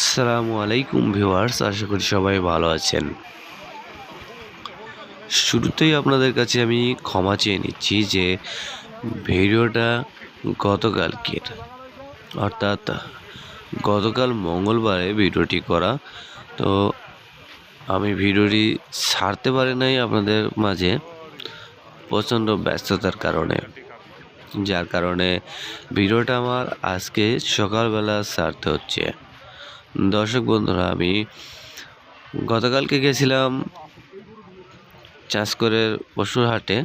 আসসালামু আলাইকুম ভিউয়ার্স, আশা করি সবাই ভালো আছেন। শুরুতেই আপনাদের কাছে আমি ক্ষমা চেয়ে নিচ্ছি যে ভিডিওটা গতকালকের, অর্থাৎ গতকাল মঙ্গলবারে ভিডিওটি করা। তো আমি ভিডিওটি ছাড়তে পারি নাই আপনাদের মাঝে প্রচণ্ড ব্যস্ততার কারণে। যার কারণে ভিডিওটা আমার আজকে সকালবেলা ছাড়তে হচ্ছে। দর্শক বন্ধুরা, আমি গতকালকে গেছিলাম চাষকরের পশুর হাটে।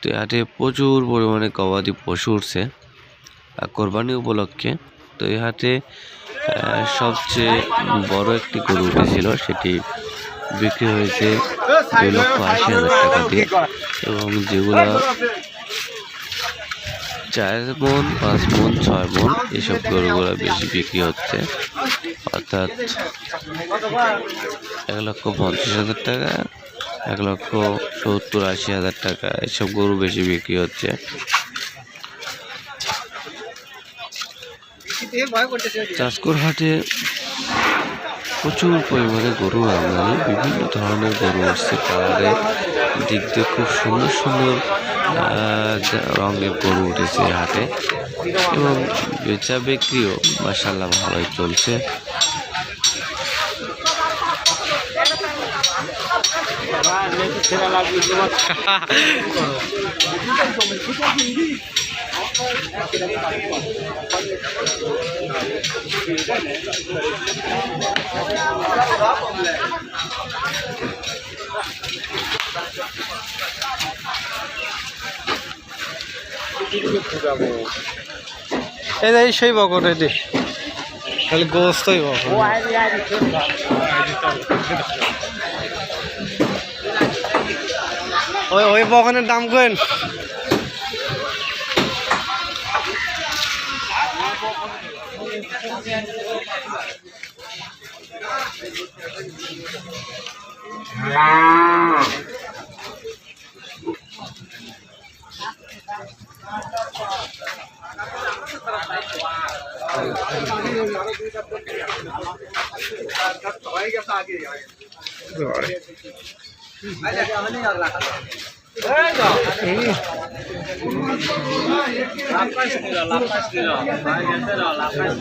তো হাটে প্রচুর পরিমাণে গবাদি পশু উঠছে, আর কোরবানি উপলক্ষে। তো এই হাটে সবচেয়ে বড় একটি গরু উঠেছিল, সেটি বিক্রি হয়েছে দুই লক্ষ আশি হাজার টাকা দিয়ে। এবং যেগুলো চার মন পাঁচ মন ছয় মন এসব গরুগুলো বেশি বিক্রি হচ্ছে। অর্থাৎ এক লক্ষ পঞ্চাশ হাজার টাকা, এক লক্ষ সত্তর আশি হাজার টাকা এসব গরু বেশি বিক্রি হচ্ছে। চাষকর হাটে প্রচুর পরিমাণে গরু আমদানি, বিভিন্ন ধরনের গরু আসছে কালারে দিক দিয়ে খুব সুন্দর সুন্দর যা- গরু উঠেছে হাটে। এবং বেচা বিক্রিও মাসাল্লাহ ভালোই চলছে। এই সেই বকট এটি খালি গোস্তই বকট ওই ওই বকনের দাম কেন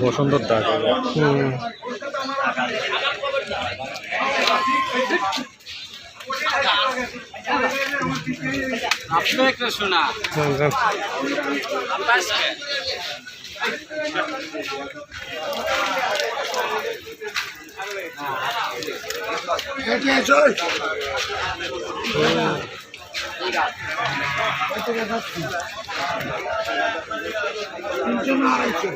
বসন্তর দাগ। হুম। আপনি একটা শোনা তিনশো না আচ্ছা,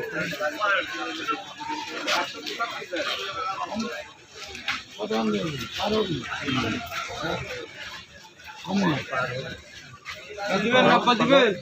দিবেন